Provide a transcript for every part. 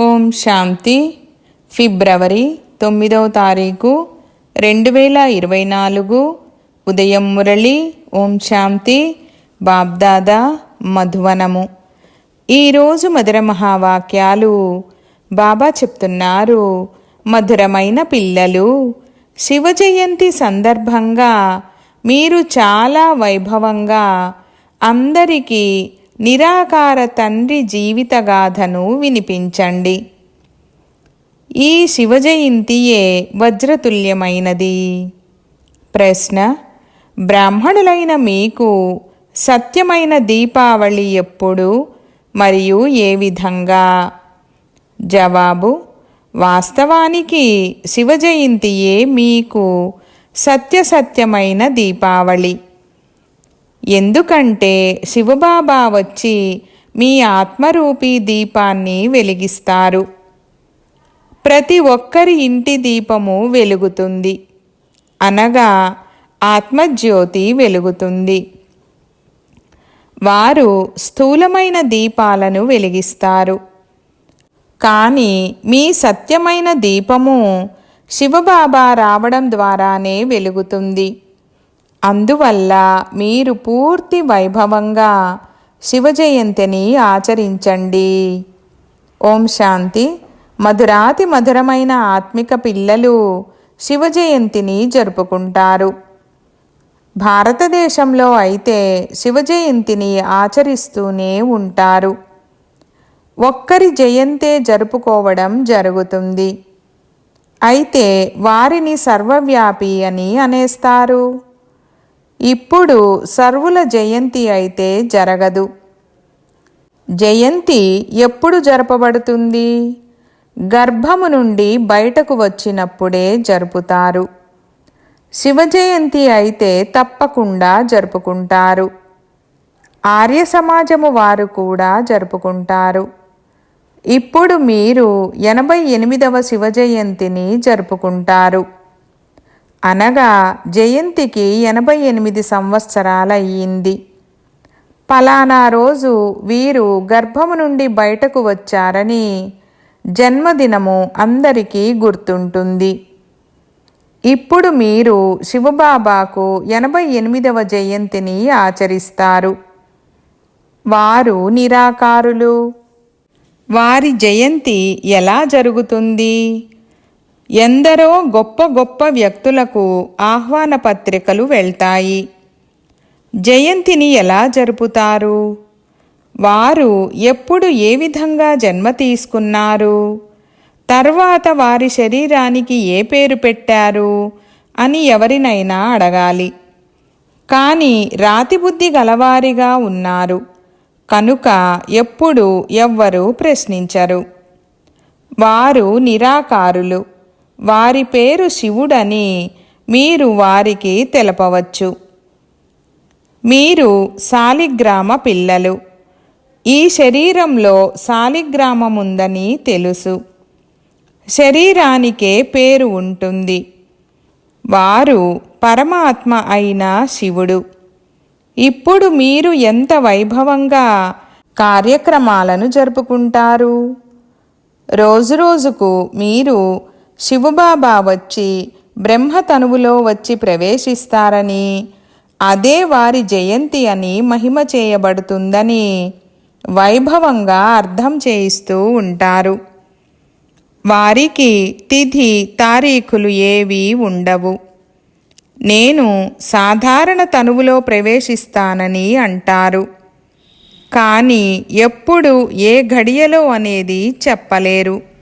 ఓం శాంతి. ఫిబ్రవరి తొమ్మిదవ తారీఖు రెండు వేల ఇరవై నాలుగు. ఉదయం మురళి ఓం శాంతి. బాబ్దాదా మధువనము. ఈరోజు మధుర మహావాక్యాలు బాబా చెప్తున్నారు. మధురమైన పిల్లలు శివ జయంతి సందర్భంగా మీరు చాలా వైభవంగా అందరికీ నిరాకార తండ్రి జీవితగాథను వినిపించండి. ఈ శివజయంతియే వజ్రతుల్యమైనది. ప్రశ్న బ్రాహ్మణులైన మీకు సత్యమైన దీపావళి ఎప్పుడు మరియు ఏ విధంగా? జవాబు వాస్తవానికి శివజయంతియే మీకు సత్యసత్యమైన దీపావళి. ఎందుకంటే శివబాబా వచ్చి మీ ఆత్మరూపీ దీపాన్ని వెలిగిస్తారు. ప్రతి ఒక్కరి ఇంటి దీపము వెలుగుతుంది. అనగా ఆత్మజ్యోతి వెలుగుతుంది. వారు స్థూలమైన దీపాలను వెలిగిస్తారు. కానీ మీ సత్యమైన దీపము శివబాబా రావడం ద్వారానే వెలుగుతుంది. అందువల్ల మీరు పూర్తి వైభవంగా శివ జయంతిని ఆచరించండి. ఓం శాంతి. మధురాతి మధురమైన ఆత్మిక పిల్లలు శివ జయంతిని జరుపుకుంటారు. భారతదేశంలో అయితే శివ జయంతిని ఆచరిస్తూనే ఉంటారు. ఒక్కరి జయంతే జరుపుకోవడం జరుగుతుంది. అయితే వారిని సర్వవ్యాపి అని అనేస్తారు. ఇప్పుడు సర్వుల జయంతి అయితే జరగదు. జయంతి ఎప్పుడు జరపబడుతుంది? గర్భము నుండి బయటకు వచ్చినప్పుడే జరుపుతారు. శివ జయంతి అయితే తప్పకుండా జరుపుకుంటారు. ఆర్య సమాజము వారు కూడా జరుపుకుంటారు. ఇప్పుడు మీరు ఎనభై ఎనిమిదవ శివ జయంతిని జరుపుకుంటారు. అనగా జయంతికి ఎనభై ఎనిమిది సంవత్సరాలయ్యింది. పలానా రోజు వీరు గర్భము నుండి బయటకు వచ్చారని జన్మదినము అందరికీ గుర్తుంటుంది. ఇప్పుడు మీరు శివబాబాకు ఎనభై ఎనిమిదవ జయంతిని ఆచరిస్తారు. వారు నిరాకారులు. వారి జయంతి ఎలా జరుగుతుంది? ఎందరో గొప్ప గొప్ప వ్యక్తులకు ఆహ్వాన పత్రికలు వెళ్తాయి. జయంతిని ఎలా జరుపుతారు? వారు ఎప్పుడు ఏ విధంగా జన్మ తీసుకున్నారు? తర్వాత వారి శరీరానికి ఏ పేరు పెట్టారు? అని ఎవరినైనా అడగాలి. కానీ రాతిబుద్ధి గలవారిగా ఉన్నారు. కనుక ఎప్పుడు ఎవ్వరూ ప్రశ్నించరు. వారు నిరాకారులు. వారి పేరు శివుడని మీరు వారికి తెలపవచ్చు. మీరు సాలిగ్రామ పిల్లలు. ఈ శరీరంలో సాలిగ్రామముందని తెలుసు. శరీరానికే పేరు ఉంటుంది. వారు పరమాత్మ అయిన శివుడు. ఇప్పుడు మీరు ఎంత వైభవంగా కార్యక్రమాలను జరుపుకుంటారు? రోజురోజుకు మీరు శివబాబా వచ్చి బ్రహ్మతనువులో వచ్చి ప్రవేశిస్తారని అదే వారి జయంతి అని మహిమ చేయబడుతుందని వైభవంగా అర్థం చేయిస్తూ ఉంటారు. వారికి తిథి తారీఖులు ఏవీ ఉండవు. నేను సాధారణ తనువులో ప్రవేశిస్తానని అంటారు. కానీ ఎప్పుడు ఏ గడియలో అనేది చెప్పలేరు.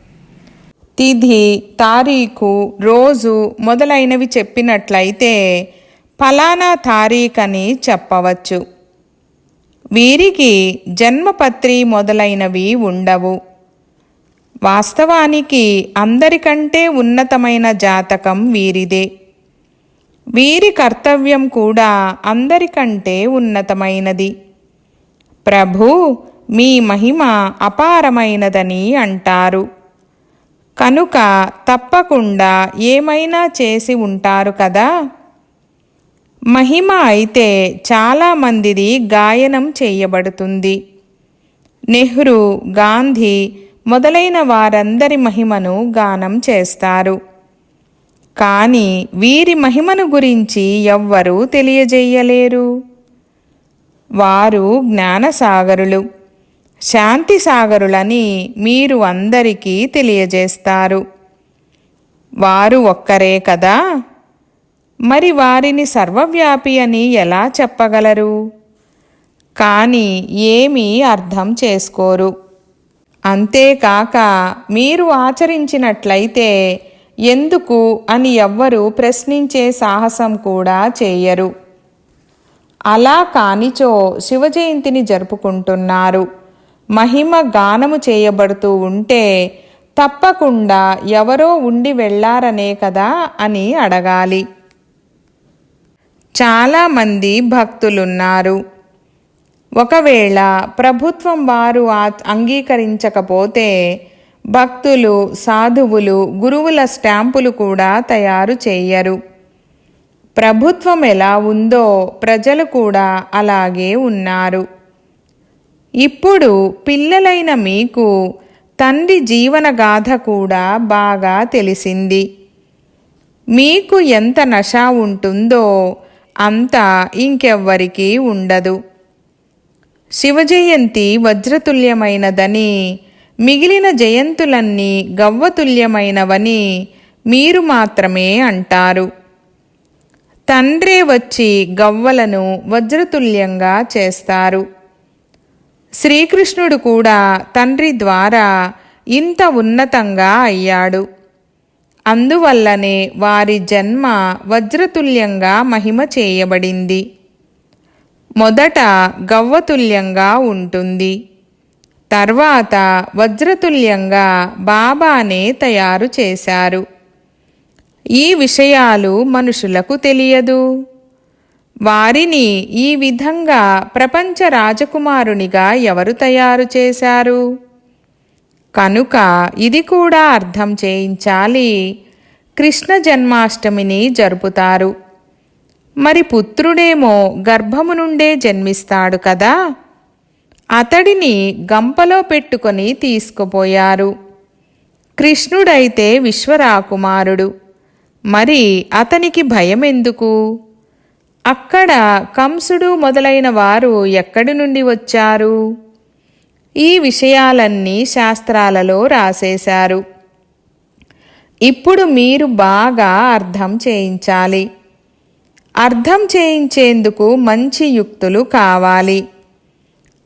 తిథి తారీఖు రోజు మొదలైనవి చెప్పినట్లయితే ఫలానా తారీఖని చెప్పవచ్చు. వీరికి జన్మపత్రి మొదలైనవి ఉండవు. వాస్తవానికి అందరికంటే ఉన్నతమైన జాతకం వీరిదే. వీరి కర్తవ్యం కూడా అందరికంటే ఉన్నతమైనది. ప్రభు మీ మహిమ అపారమైనదని అంటారు. కనుక తప్పకుండా ఏమైనా చేసి ఉంటారు కదా? మహిమ అయితే చాలామందిది గాయనం చేయబడుతుంది. నెహ్రూ గాంధీ మొదలైన వారందరి మహిమను గానం చేస్తారు. కానీ వీరి మహిమను గురించి ఎవ్వరూ తెలియజేయలేరు. వారు జ్ఞానసాగరులు. శాంతి సాగరులని మీరు అందరికీ తెలియజేస్తారు. వారు ఒక్కరే కదా? మరి వారిని సర్వవ్యాపి అని ఎలా చెప్పగలరు? కానీ ఏమీ అర్థం చేసుకోరు. అంతేకాక మీరు ఆచరించినట్లయితే ఎందుకు అని ఎవ్వరూ ప్రశ్నించే సాహసం కూడా చేయరు. అలా కానిచో శివజయంతిని జరుపుకుంటున్నారు. మహిమ గానము చేయబడుతూ ఉంటే తప్పకుండా ఎవరో ఉండి వెళ్ళారనే కదా అని అడగాలి. చాలామంది భక్తులున్నారు. ఒకవేళ ప్రభుత్వం వారు ఆ- అంగీకరించకపోతే భక్తులు సాధువులు గురువుల స్టాంపులు కూడా తయారు చేయరు. ప్రభుత్వం ఎలా ఉందో ప్రజలు కూడా అలాగే ఉన్నారు. ఇప్పుడు పిల్లలైన మీకు తండ్రి జీవనగాథ కూడా బాగా తెలిసింది. మీకు ఎంత నష ఉంటుందో అంత ఇంకెవ్వరికీ ఉండదు. శివజయంతి వజ్రతుల్యమైనదని మిగిలిన జయంతులన్నీ గవ్వతుల్యమైనవని మీరు మాత్రమే అంటారు. తండ్రే వచ్చి గవ్వలను వజ్రతుల్యంగా చేస్తారు. శ్రీకృష్ణుడు కూడా తండ్రి ద్వారా ఇంత ఉన్నతంగా అయ్యాడు. అందువల్లనే వారి జన్మ వజ్రతుల్యంగా మహిమ చేయబడింది. మొదట గవ్వతుల్యంగా ఉంటుంది. తర్వాత వజ్రతుల్యంగా బాబానే తయారు చేశారు. ఈ విషయాలు మనుషులకు తెలియదు. వారిని ఈ విధంగా ప్రపంచ రాజకుమారునిగా ఎవరు తయారు చేశారు? కనుక ఇది కూడా అర్థం చేయించాలి. కృష్ణ జన్మాష్టమిని జరుపుతారు. మరి పుత్రుడేమో గర్భము నుండే జన్మిస్తాడు కదా? అతడిని గంపలో పెట్టుకొని తీసుకుపోయారు. కృష్ణుడైతే విశ్వరాకుమారుడు. మరి అతనికి భయం ఎందుకు అక్కడ కంసుడు మొదలైన వారు ఎక్కడి నుండి వచ్చారు? ఈ విషయాలన్నీ శాస్త్రాలలో రాసేశారు. ఇప్పుడు మీరు బాగా అర్థం చేయించాలి. అర్థం చేయించేందుకు మంచి యుక్తులు కావాలి.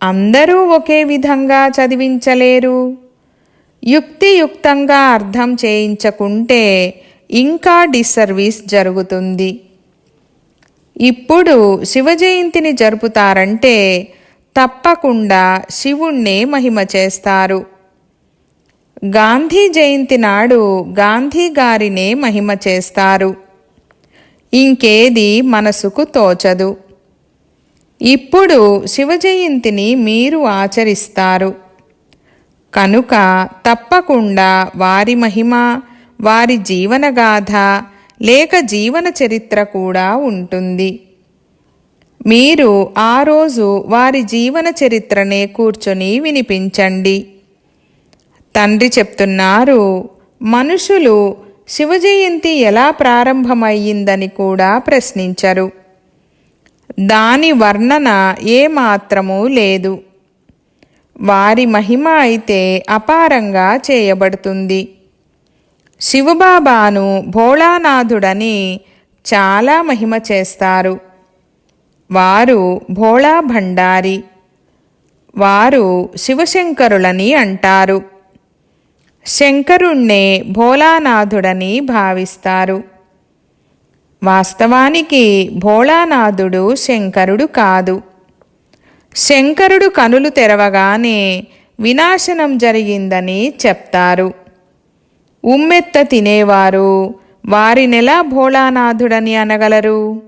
అందరూ ఒకే విధంగా చదివించలేరు. యుక్తియుక్తంగా అర్థం చేయించకుంటే ఇంకా డిస్సర్వీస్ జరుగుతుంది. ఇప్పుడు శివ జయంతిని జరుపుతారంటే తప్పకుండా శివుణ్ణే మహిమ చేస్తారు. గాంధీ జయంతి నాడు గాంధీ గారినే మహిమ చేస్తారు. ఇంకేది మనసుకు తోచదు. ఇప్పుడు శివ జయంతిని మీరు ఆచరిస్తారు. కనుక తప్పకుండా వారి మహిమ వారి జీవనగాథ లేక జీవన చరిత్ర కూడా ఉంటుంది. మీరు ఆ రోజు వారి జీవన చరిత్రనే కూర్చొని వినిపించండి. తండ్రి చెప్తున్నారు మనుషులు శివ జయంతి ఎలా ప్రారంభమయ్యిందని కూడా ప్రశ్నించరు. దాని వర్ణన ఏమాత్రమూ లేదు. వారి మహిమ అయితే అపారంగా చేయబడుతుంది. శివబాబాను భోళానాథుడని చాలా మహిమ చేస్తారు. వారు భోళా భండారి వారు శివశంకరులని అంటారు. శంకరుణ్ణే భోళానాథుడని భావిస్తారు. వాస్తవానికి భోళానాథుడు శంకరుడు కాదు. శంకరుడు కనులు తెరవగానే వినాశనం జరిగిందని చెప్తారు. ఉమ్మెత్త తినేవారు. వారినెలా భోళానాథుడని అనగలరు.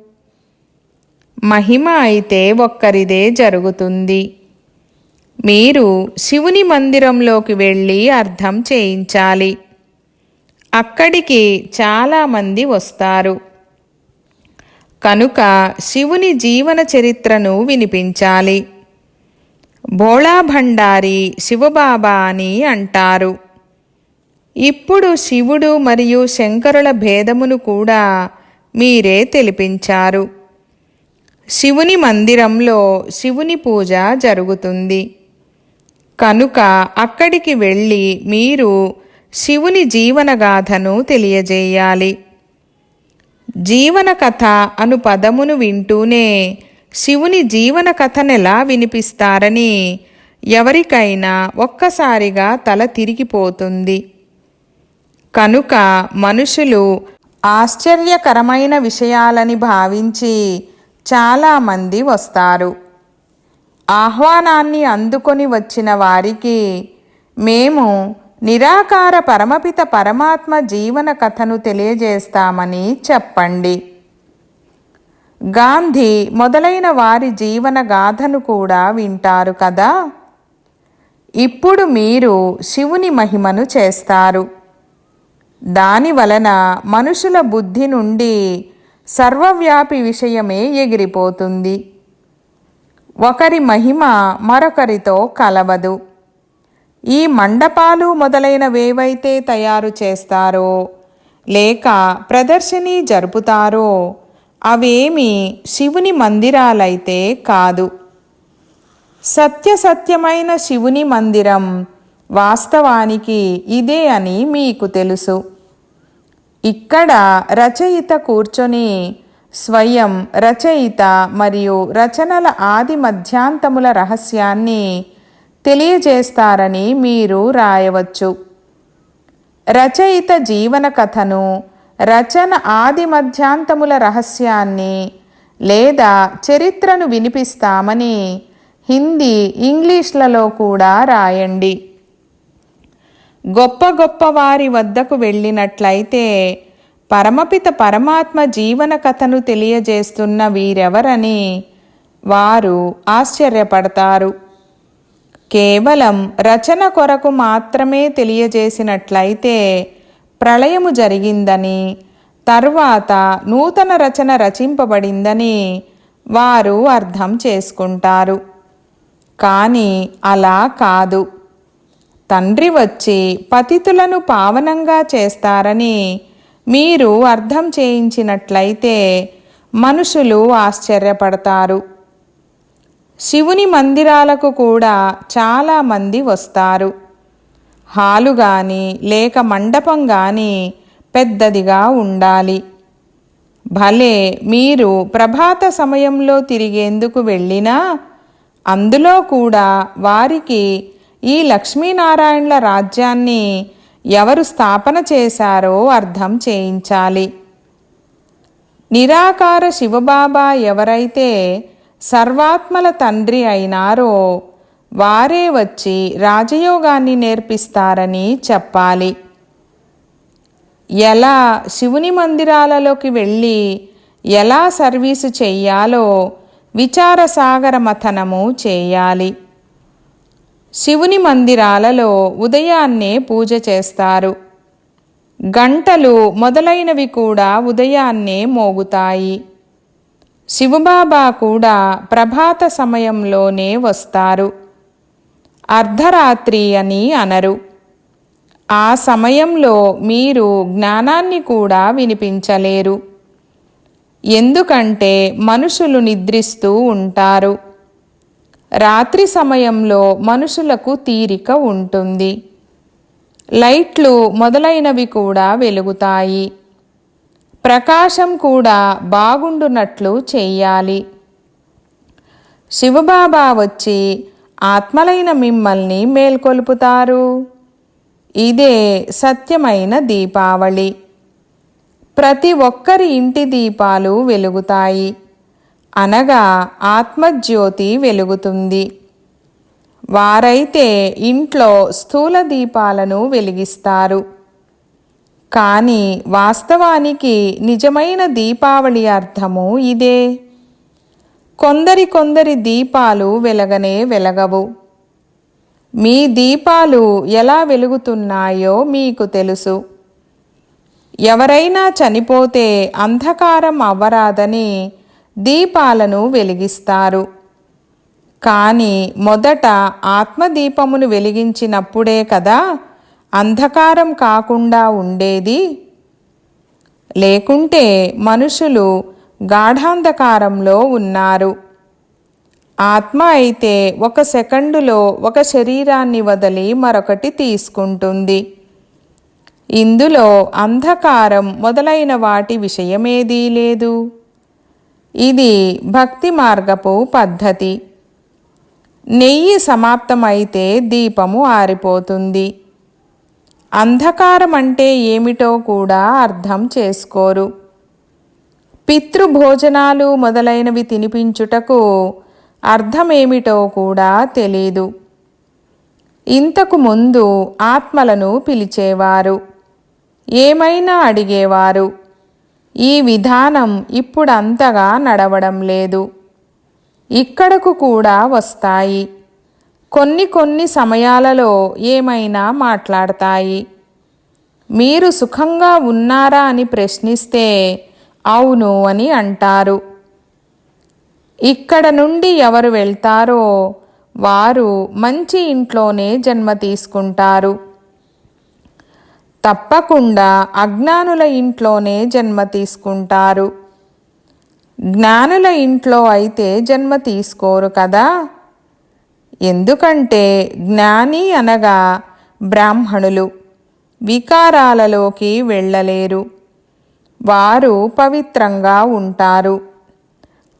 మహిమ అయితే ఒక్కరిదే జరుగుతుంది. మీరు శివుని మందిరంలోకి వెళ్ళి అర్థం చేయించాలి. అక్కడికి చాలామంది వస్తారు. కనుక శివుని జీవన చరిత్రను వినిపించాలి. భోళా భండారి శివబాబా అని అంటారు. ఇప్పుడు శివుడు మరియు శంకరుల భేదమును కూడా మీరే తెలిపించారు. శివుని మందిరంలో శివుని పూజ జరుగుతుంది. కనుక అక్కడికి వెళ్ళి మీరు శివుని జీవనగాథను తెలియజేయాలి. జీవన కథ అను పదమును వింటూనే శివుని జీవన కథనెలా వినిపిస్తారని ఎవరికైనా ఒక్కసారిగా తల తిరిగిపోతుంది. కనుక మనుషులు ఆశ్చర్యకరమైన విషయాలని భావించి చాలామంది వస్తారు. ఆహ్వానాన్ని అందుకొని వచ్చిన వారికి మేము నిరాకార పరమపిత పరమాత్మ జీవన కథను తెలియజేస్తామని చెప్పండి. గాంధీ మొదలైన వారి జీవన గాథను కూడా వింటారు కదా? ఇప్పుడు మీరు శివుని మహిమను చేస్తారు. దాని వలన మనుషుల బుద్ధి నుండి సర్వవ్యాపి విషయమే ఎగిరిపోతుంది. ఒకరి మహిమ మరొకరితో కలవదు. ఈ మండపాలు మొదలైనవేవైతే తయారు చేస్తారో లేక ప్రదర్శని జరుపుతారో అవేమి శివుని మందిరాలైతే కాదు. సత్యసత్యమైన శివుని మందిరం వాస్తవానికి ఇదే అని మీకు తెలుసు. ఇక్కడ రచయిత కూర్చొని స్వయం రచయిత మరియు రచనల ఆది మధ్యాంతముల రహస్యాన్ని తెలియజేస్తారని మీరు రాయవచ్చు. రచయిత జీవన కథను రచన ఆది మధ్యాంతముల రహస్యాన్ని లేదా చరిత్రను వినిపిస్తామని హిందీ ఇంగ్లీష్లలో కూడా రాయండి. గొప్ప గొప్ప వారి వద్దకు వెళ్ళినట్లయితే పరమపిత పరమాత్మ జీవన కథను తెలియజేస్తున్న వీరెవరని వారు ఆశ్చర్యపడతారు. కేవలం రచన కొరకు మాత్రమే తెలియజేసినట్లయితే ప్రళయము జరిగిందని తర్వాత నూతన రచన రచింపబడిందని వారు అర్థం చేసుకుంటారు. కానీ అలా కాదు. తండ్రి వచ్చి పతితులను పావనంగా చేస్తారని మీరు అర్థం చేయించినట్లయితే మనుషులు ఆశ్చర్యపడతారు. శివుని మందిరాలకు కూడా చాలామంది వస్తారు. హాలు కానీ లేక మండపం కానీ పెద్దదిగా ఉండాలి. భలే మీరు ప్రభాత సమయంలో తిరిగేందుకు వెళ్ళినా అందులో కూడా వారికి ఈ లక్ష్మీనారాయణల రాజ్యాన్ని ఎవరు స్థాపన చేశారో అర్థం చేయించాలి. నిరాకార శివబాబా ఎవరైతే సర్వాత్మల తండ్రి అయినారో వారే వచ్చి రాజయోగాన్ని నేర్పిస్తారని చెప్పాలి. ఎలా శివుని మందిరాలలోకి వెళ్ళి ఎలా సర్వీసు చెయ్యాలో విచారసాగర మథనము చేయాలి. శివుని మందిరాలలో ఉదయాన్నే పూజ చేస్తారు. గంటలు మొదలైనవి కూడా ఉదయాన్నే మోగుతాయి. శివబాబా కూడా ప్రభాత సమయంలోనే వస్తారు. అర్ధరాత్రి అని అనరు. ఆ సమయంలో మీరు జ్ఞానాన్ని కూడా వినిపించలేరు. ఎందుకంటే మనుషులు నిద్రిస్తూ ఉంటారు. రాత్రి సమయంలో మనుషులకు తీరిక ఉంటుంది. లైట్లు మొదలైనవి కూడా వెలుగుతాయి. ప్రకాశం కూడా బాగుండునట్లు చెయ్యాలి. శివబాబా వచ్చి ఆత్మలైన మిమ్మల్ని మేల్కొల్పుతారు. ఇదే సత్యమైన దీపావళి. ప్రతి ఒక్కరి ఇంటి దీపాలు వెలుగుతాయి. అనగా ఆత్మజ్యోతి వెలుగుతుంది. వారైతే ఇంట్లో స్థూల దీపాలను వెలిగిస్తారు. కానీ వాస్తవానికి నిజమైన దీపావళి అర్థము ఇదే. కొందరి కొందరి దీపాలు వెలగనే వెలగవు. మీ దీపాలు ఎలా వెలుగుతున్నాయో మీకు తెలుసు. ఎవరైనా చనిపోతే అంధకారం అవ్వరాదని దీపాలను వెలిగిస్తారు. కానీ మొదట ఆత్మదీపమును వెలిగించినప్పుడే కదా అంధకారం కాకుండా ఉండేది. లేకుంటే మనుషులు గాఢాంధకారంలో ఉన్నారు. ఆత్మ అయితే ఒక సెకండులో ఒక శరీరాన్ని వదిలి మరొకటి తీసుకుంటుంది. ఇందులో అంధకారం మొదలైన వాటి విషయమేదీ లేదు. ఇది భక్తి మార్గపు పద్ధతి. నెయ్యి సమాప్తమైతే దీపము ఆరిపోతుంది. అంధకారం అంటే ఏమిటో కూడా అర్థం చేసుకోరు. పితృభోజనాలు మొదలైనవి తినిపించుటకు అర్థమేమిటో కూడా తెలీదు. ఇంతకు ముందు ఆత్మలను పిలిచేవారు. ఏమైనా అడిగేవారు. ఈ విధానం ఇప్పుడంతగా నడవడం లేదు. ఇక్కడకు కూడా వస్తాయి. కొన్ని కొన్ని సమయాలలో ఏమైనా మాట్లాడతాయి. మీరు సుఖంగా ఉన్నారా అని ప్రశ్నిస్తే అవును అని అంటారు. ఇక్కడ నుండి ఎవరు వెళ్తారో వారు మంచి ఇంట్లోనే జన్మ తీసుకుంటారు. తప్పకుండా అజ్ఞానుల ఇంట్లోనే జన్మ తీసుకుంటారు. జ్ఞానుల ఇంట్లో అయితే జన్మ తీసుకోరు కదా? ఎందుకంటే జ్ఞాని అనగా బ్రాహ్మణులు వికారాలలోకి వెళ్ళలేరు. వారు పవిత్రంగా ఉంటారు.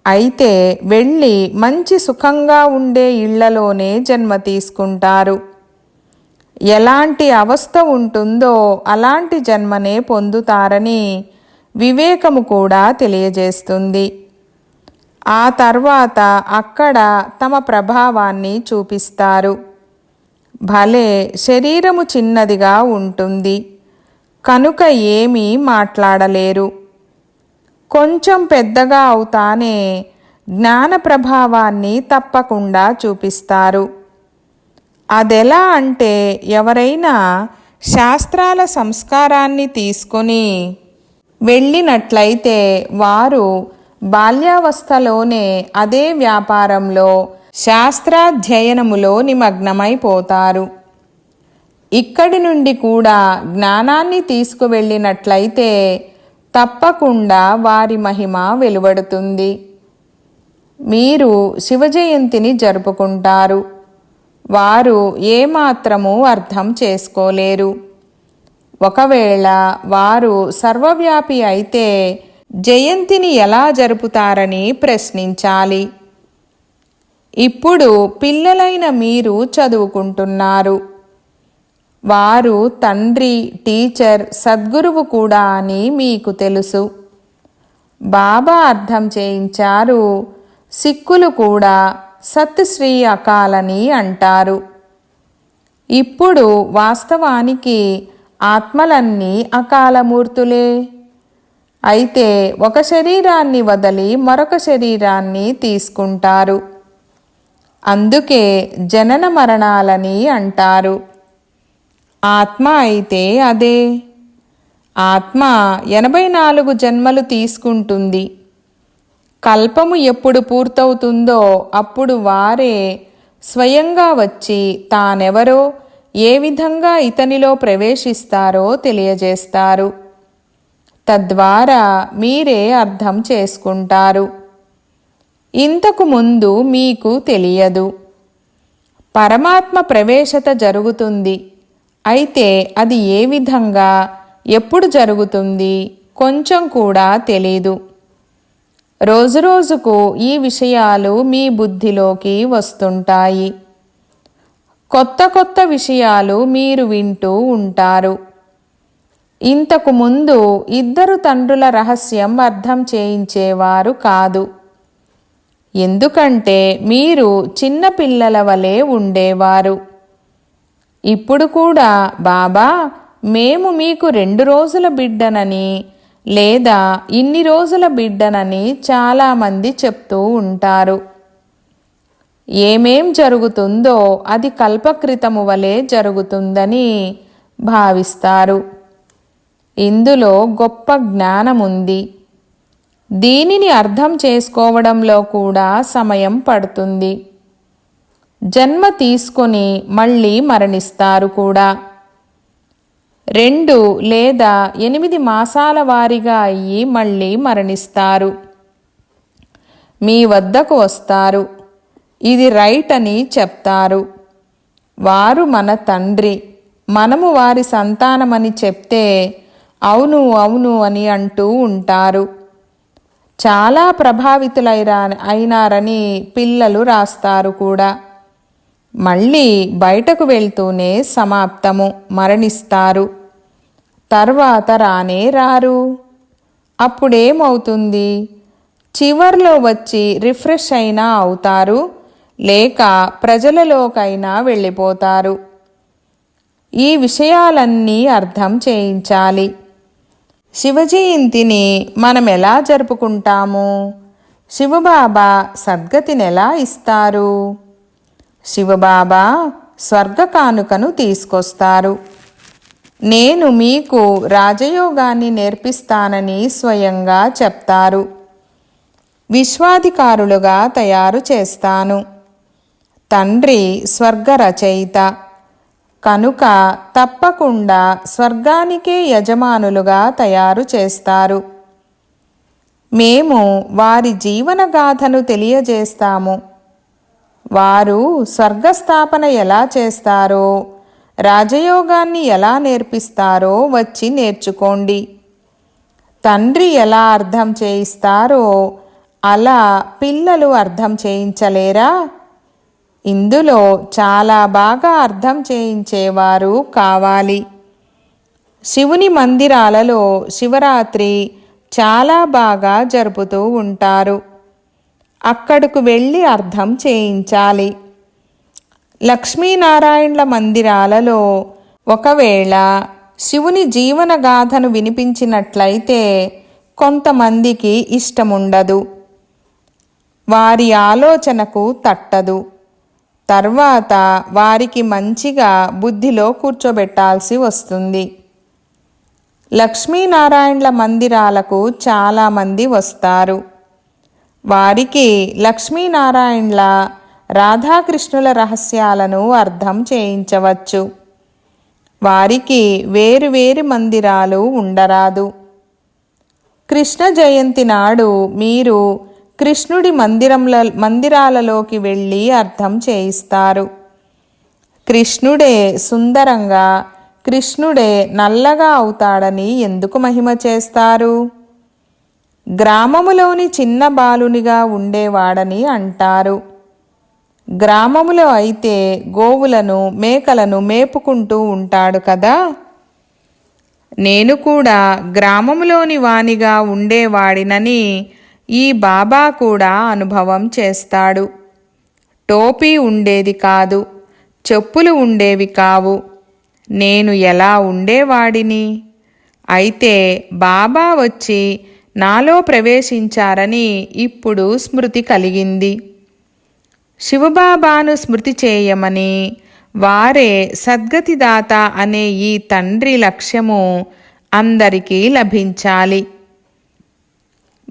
అయితే వెళ్ళి మంచి సుఖంగా ఉండే ఇళ్ళలోనే జన్మ తీసుకుంటారు. ఎలాంటి అవస్థ ఉంటుందో అలాంటి జన్మనే పొందుతారని వివేకము కూడా తెలియజేస్తుంది. ఆ తర్వాత అక్కడ తమ ప్రభావాన్ని చూపిస్తారు. భలే శరీరము చిన్నదిగా ఉంటుంది. కనుక ఏమీ మాట్లాడలేరు. కొంచెం పెద్దగా అవుతానే జ్ఞాన ప్రభావాన్ని తప్పకుండా చూపిస్తారు. అదెలా అంటే ఎవరైనా శాస్త్రాల సంస్కారాన్ని తీసుకొని వెళ్ళినట్లయితే వారు బాల్యావస్థలోనే అదే వ్యాపారంలో శాస్త్రాధ్యయనములో నిమగ్నమైపోతారు. ఇక్కడి నుండి కూడా జ్ఞానాన్ని తీసుకువెళ్ళినట్లయితే తప్పకుండా వారి మహిమ వెలువడుతుంది. మీరు శివజయంతిని జరుపుకుంటారు. వారు ఏమాత్రము అర్థం చేసుకోలేరు. ఒకవేళ వారు సర్వవ్యాపి అయితే జయంతిని ఎలా జరుపుతారని ప్రశ్నించాలి. ఇప్పుడు పిల్లలైన మీరు చదువుకుంటున్నారు. వారు తండ్రి టీచర్ సద్గురువు కూడా అని మీకు తెలుసు. బాబా అర్థం చేయించారు. సిక్కులు కూడా సత్శ్రీ అకాలని అంటారు. ఇప్పుడు వాస్తవానికి ఆత్మలన్నీ అకాలమూర్తులే. అయితే ఒక శరీరాన్ని వదిలి మరొక శరీరాన్ని తీసుకుంటారు. అందుకే జనన మరణాలని అంటారు. ఆత్మ అయితే అదే. ఆత్మ ఎనభై నాలుగు జన్మలు తీసుకుంటుంది. కల్పము ఎప్పుడు పూర్తవుతుందో అప్పుడు వారే స్వయంగా వచ్చి తానెవరో ఏ విధంగా ఇతనిలో ప్రవేశిస్తారో తెలియజేస్తారు. తద్వారా మీరే అర్థం చేసుకుంటారు. ఇంతకు ముందు మీకు తెలియదు. పరమాత్మ ప్రవేశత జరుగుతుంది. అయితే అది ఏ విధంగా ఎప్పుడు జరుగుతుంది కొంచెం కూడా తెలీదు. రోజురోజుకు ఈ విషయాలు మీ బుద్ధిలోకి వస్తుంటాయి. కొత్త కొత్త విషయాలు మీరు వింటూ ఉంటారు. ఇంతకు ముందు ఇద్దరు తండ్రుల రహస్యం అర్థం చేయించేవారు కాదు. ఎందుకంటే మీరు చిన్న పిల్లల వలె ఉండేవారు. ఇప్పుడు కూడా బాబా మేము మీకు రెండు రోజుల బిడ్డనని లేదా ఇన్ని రోజుల బిడ్డనని చాలామంది చెప్తూ ఉంటారు. ఏమేం జరుగుతుందో అది కల్పకృతము వలె జరుగుతుందని భావిస్తారు. ఇందులో గొప్ప జ్ఞానముంది. దీనిని అర్థం చేసుకోవడంలో కూడా సమయం పడుతుంది. జన్మ తీసుకొని మళ్ళీ మరణిస్తారు కూడా. రెండు లేదా ఎనిమిది మాసాల వారీగా అయ్యి మళ్ళీ మరణిస్తారు. మీ వద్దకు వస్తారు. ఇది రైట్ అని చెప్తారు. వారు మన తండ్రి. మనము వారి సంతానమని చెప్తే అవును అవును అని అంటూ ఉంటారు. చాలా ప్రభావితులైరా అయినారని పిల్లలు రాస్తారు కూడా. మళ్ళీ బయటకు వెళ్తూనే సమాప్తము. మరణిస్తారు. తర్వాత రానే రారు. అప్పుడేమవుతుంది? చివర్లో వచ్చి రిఫ్రెష్ అయినా అవుతారు లేక ప్రజలలోకైనా వెళ్ళిపోతారు. ఈ విషయాలన్నీ అర్థం చేయించాలి. శివజయంతిని మనం ఎలా జరుపుకుంటాము? శివబాబా సద్గతిని ఎలా ఇస్తారు. శివబాబా స్వర్గ కానుకను తీసుకొస్తారు. నేను మీకు రాజయోగాన్ని నేర్పిస్తానని స్వయంగా చెప్తారు. విశ్వాధికారులుగా తయారు చేస్తాను. తండ్రి స్వర్గ రచయిత కనుక తప్పకుండా స్వర్గానికే యజమానులుగా తయారు చేస్తారు. మేము వారి జీవనగాథను తెలియజేస్తాము. వారు స్వర్గస్థాపన ఎలా చేస్తారో రాజయోగాన్ని ఎలా నేర్పిస్తారో వచ్చి నేర్చుకోండి. తండ్రి ఎలా అర్థం చేయిస్తారో అలా పిల్లలు అర్థం చేయించలేరా? ఇందులో చాలా బాగా అర్థం చేయించేవారు కావాలి. శివుని మందిరాలలో శివరాత్రి చాలా బాగా జరుపుతూ ఉంటారు. అక్కడకు వెళ్ళి అర్థం చేయించాలి. లక్ష్మీనారాయణల మందిరాలలో ఒకవేళ శివుని జీవనగాథను వినిపించినట్లయితే కొంతమందికి ఇష్టముండదు. వారి ఆలోచనకు తట్టదు. తర్వాత వారికి మంచిగా బుద్ధిలో కూర్చోబెట్టాల్సి వస్తుంది. లక్ష్మీనారాయణల మందిరాలకు చాలామంది వస్తారు. వారికి లక్ష్మీనారాయణల రాధాకృష్ణుల రహస్యాలను అర్థం చేయించవచ్చు. వారికి వేరు వేరు మందిరాలు ఉండరాదు. కృష్ణ జయంతి నాడు మీరు కృష్ణుడి మందిరంల మందిరాలలోకి వెళ్ళి అర్థం చేయిస్తారు. కృష్ణుడే సుందరంగా కృష్ణుడే నల్లగా అవుతాడని ఎందుకు మహిమ చేస్తారు? గ్రామములోని చిన్న బాలునిగా ఉండేవాడని అంటారు. గ్రామములో అయితే గోవులను మేకలను మేపుకుంటూ ఉంటాడు కదా? నేను కూడా గ్రామములోని వానిగా ఉండేవాడినని ఈ బాబా కూడా అనుభవం చేస్తాడు. టోపీ ఉండేది కాదు చెప్పులు ఉండేవి కావు. నేను ఎలా ఉండేవాడిని? అయితే బాబా వచ్చి నాలో ప్రవేశించారని ఇప్పుడు స్మృతి కలిగింది. శివబాబాను స్మృతి చేయమని వారే సద్గతిదాత అనే ఈ తండ్రి లక్ష్యము అందరికీ లభించాలి.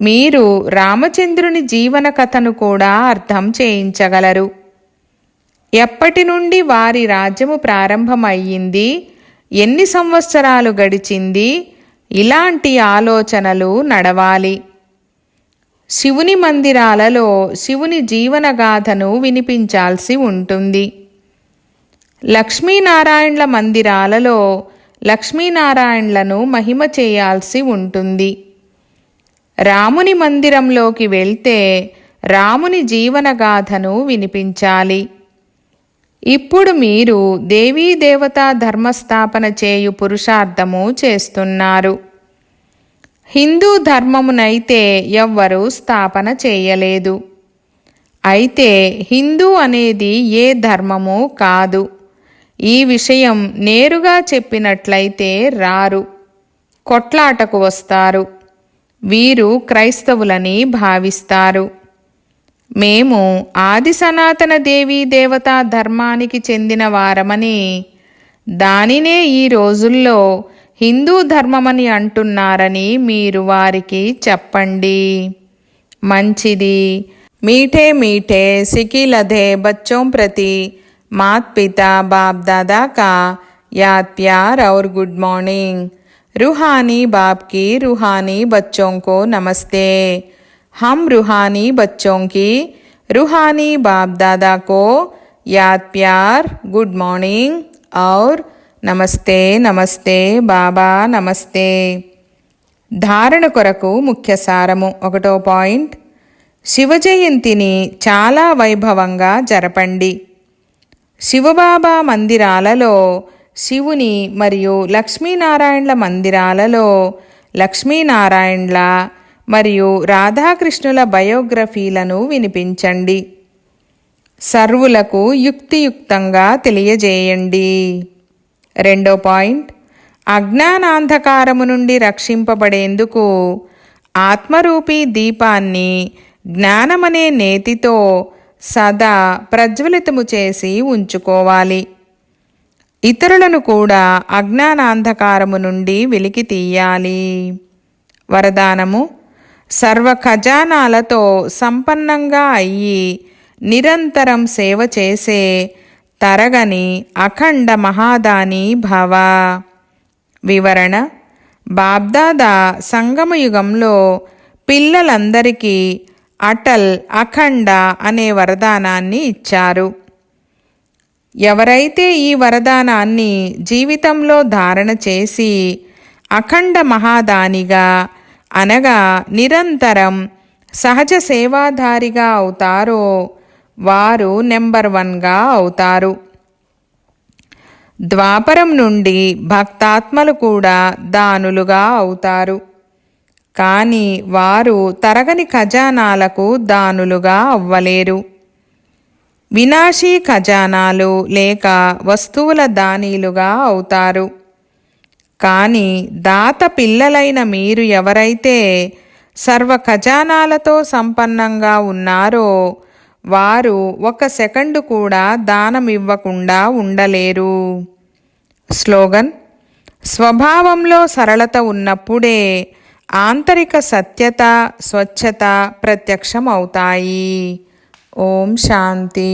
మీరు రామచంద్రుని జీవన కథను కూడా అర్థం చేయించగలరు. ఎప్పటి నుండి వారి రాజ్యము ప్రారంభమయ్యింది ఎన్ని సంవత్సరాలు గడిచింది ఇలాంటి ఆలోచనలు నడవాలి. శివుని మందిరాలలో శివుని జీవనగాథను వినిపించాల్సి ఉంటుంది. లక్ష్మీనారాయణల మందిరాలలో లక్ష్మీనారాయణలను మహిమ చేయాల్సి ఉంటుంది. రాముని మందిరంలోకి వెళ్తే రాముని జీవనగాథను వినిపించాలి. ఇప్పుడు మీరు దేవీ దేవతా ధర్మస్థాపన చేయు పురుషార్థము చేస్తున్నారు. హిందూ ధర్మమునైతే ఎవ్వరూ స్థాపన చేయలేదు. అయితే హిందూ అనేది ఏ ధర్మము కాదు. ఈ విషయం నేరుగా చెప్పినట్లయితే రారు. కొట్లాటకు వస్తారు. వీరు క్రైస్తవులని భావిస్తారు. మేము ఆది సనాతన దేవీ దేవతా ధర్మానికి చెందిన వారమని దానినే ఈ రోజుల్లో హిందూ ధర్మమని అంటున్నారని మీరు వారికి చెప్పండి మంచిది मीठे मीठे सिकी लधे बच्चों प्रति मात पिता बाप दादा का याद प्यार और गुड मॉर्निंग रूहानी बाप की रूहानी बच्चों को नमस्ते हम रूहानी बच्चों की रूहानी बाप दादा को याद प्यार गुड मॉर्निंग और నమస్తే నమస్తే బాబా నమస్తే. ధారణ కొరకు ముఖ్య సారము. ఒకటో పాయింట్. శివ జయంతిని చాలా వైభవంగా జరపండి. శివబాబా మందిరాలలో శివుని మరియు లక్ష్మీనారాయణల మందిరాలలో లక్ష్మీనారాయణల మరియు రాధాకృష్ణుల బయోగ్రఫీలను వినిపించండి. సర్వులకు యుక్తియుక్తంగా తెలియజేయండి. రెండో పాయింట్. అజ్ఞానాంధకారము నుండి రక్షింపబడేందుకు ఆత్మరూపీ దీపాన్ని జ్ఞానమనే నేతితో సదా ప్రజ్వలితము చేసి ఉంచుకోవాలి. ఇతరులను కూడా అజ్ఞానాంధకారము నుండి వెలికి తీయాలి. వరదానము. సర్వ ఖజానాలతో సంపన్నంగా అయ్యి నిరంతరం సేవ చేసే తరగని అఖండ మహాదాని భవ. వివరణ బాబ్దాదా సంగమయుగంలో పిల్లలందరికీ అటల్ అఖండ అనే వరదానాన్ని ఇచ్చారు. ఎవరైతే ఈ వరదానాన్ని జీవితంలో ధారణ చేసి అఖండ మహాదానిగా అనగా నిరంతరం సహజ సేవాధారిగా అవుతారో వారు నెంబర్ వన్గా అవుతారు. ద్వాపరం నుండి భక్తాత్మలు కూడా దానులుగా అవుతారు. కానీ వారు తరగని ఖజానాలకు దానులుగా అవ్వలేరు. వినాశీ ఖజానాలు లేక వస్తువుల దానీలుగా అవుతారు. కానీ దాత పిల్లలైన మీరు ఎవరైతే సర్వ ఖజానాలతో సంపన్నంగా ఉన్నారో వారు ఒక సెకండు కూడా దానం ఇవ్వకుండా ఉండలేరు. స్లోగన్ స్వభావంలో సరళత ఉన్నప్పుడే ఆంతరిక సత్యత స్వచ్ఛత ప్రత్యక్షం అవుతాయి ఓం శాంతి.